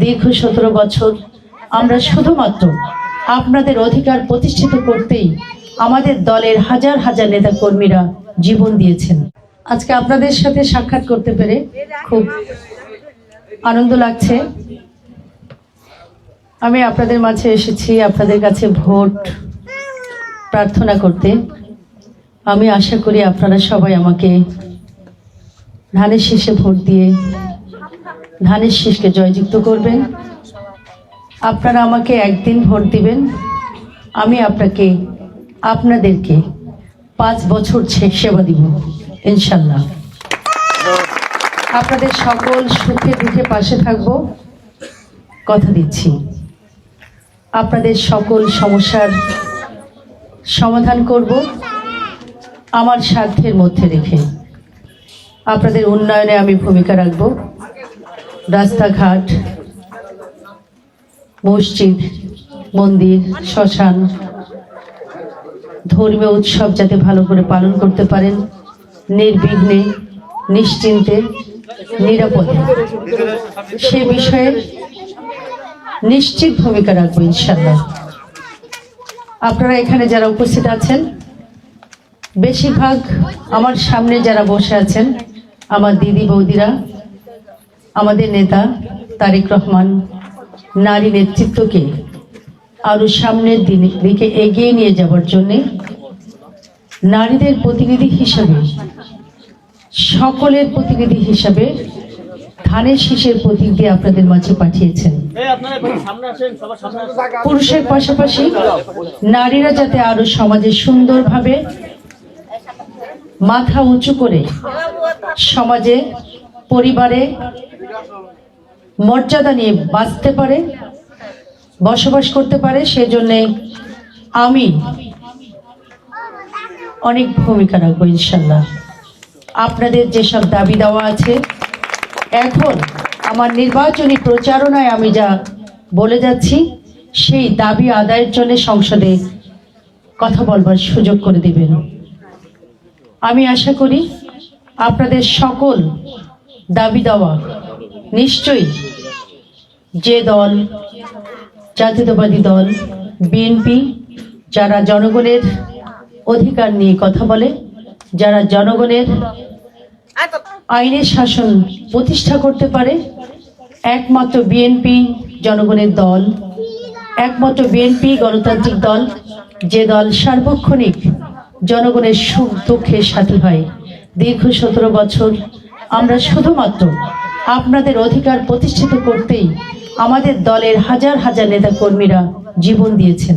দীর্ঘ সতেরো বছর আমরা শুধুমাত্র আপনাদের অধিকার প্রতিষ্ঠিত করতেই আমাদের দলের হাজার হাজার নেতা কর্মীরা জীবন দিয়েছেন। আজকে আপনাদের সাথে সাক্ষাৎ করতে পেরে খুব আনন্দ লাগছে। আমি আপনাদের মাঝে এসেছি, আপনাদের কাছে ভোট প্রার্থনা করতে। আমি আশা করি আপনারা সবাই আমাকে ধানের শীষে ভোট দিয়ে ধানের শীষকে জয়যুক্ত করবেন। আপনারা আমাকে একদিন ভোট দিবেন। আমি আপনাকে, আপনাদেরকে পাঁচ বছর সেবা দিব, ইনশাল্লাহ। আপনাদের সকল সুখে দুঃখে পাশে থাকব। কথা দিচ্ছি। আপনাদের সকল সমস্যার সমাধান করব। আমার স্বার্থের মধ্যে রেখে আপনাদের উন্নয়নে আমি ভূমিকা রাখব। রাস্তাঘাট, মসজিদ, মন্দির, শ্মশান, ধর্মীয় উৎসব যাতে ভালো করে পালন করতে পারেন, নির্বিঘ্নে, নিশ্চিন্তে, নিরাপদে। সে বিষয়ে নিশ্চিত ভূমিকা রাখব ইনশাল্লাহ আপনারা এখানে যারা উপস্থিত আছেন, বেশিরভাগ আমার সামনে যারা বসে আছেন, আমার দিদি বৌদিরা আমাদের নেতা তারেক রহমান নারী নেতৃত্বকে আরও সামনের দিনে- দিকে এগিয়ে নিয়ে যাওয়ার জন্য নারীদের প্রতিনিধি হিসাবে সকলের প্রতিনিধি হিসাবে ধানের শীষের প্রতীক দিয়ে আপনাদের মাঝে পাঠিয়েছেন। পুরুষের পাশাপাশি নারীরা যাতে আরও সমাজে সুন্দরভাবে মাথা উঁচু করে সমাজে পরিবারে মর্যাদা নিয়ে বাঁচতে পারে, বসবাস করতে পারে, সেজন্য আমি অনেক ভূমিকা রাখব ইনশাল্লাহ। আপনাদের যেসব দাবি দেওয়া আছে, এখন আমার নির্বাচনী প্রচারণায় আমি যা বলে যাচ্ছি, সেই দাবি আদায়ের জন্য সংসদে কথা বলবার সুযোগ করে দিবেন। আমি আশা করি আপনাদের সকল দাবি দেওয়া। নিশ্চয়ই যে দল, জাতীয়তাবাদী দল, বিএনপি, যারা জনগণের অধিকার নিয়ে কথা বলে, যারা জনগণের আইনের শাসন প্রতিষ্ঠা করতে পারে, একমাত্র বিএনপি জনগণের দল, একমাত্র বিএনপি গণতান্ত্রিক দল, যে দল সার্বক্ষণিক জনগণের সুখ দুঃখের সাথী হয়। দীর্ঘ সতেরো বছর আমরা শুধুমাত্র আপনাদের অধিকার প্রতিষ্ঠিত করতেই আমাদের দলের হাজার হাজার নেতা কর্মীরা জীবন দিয়েছেন।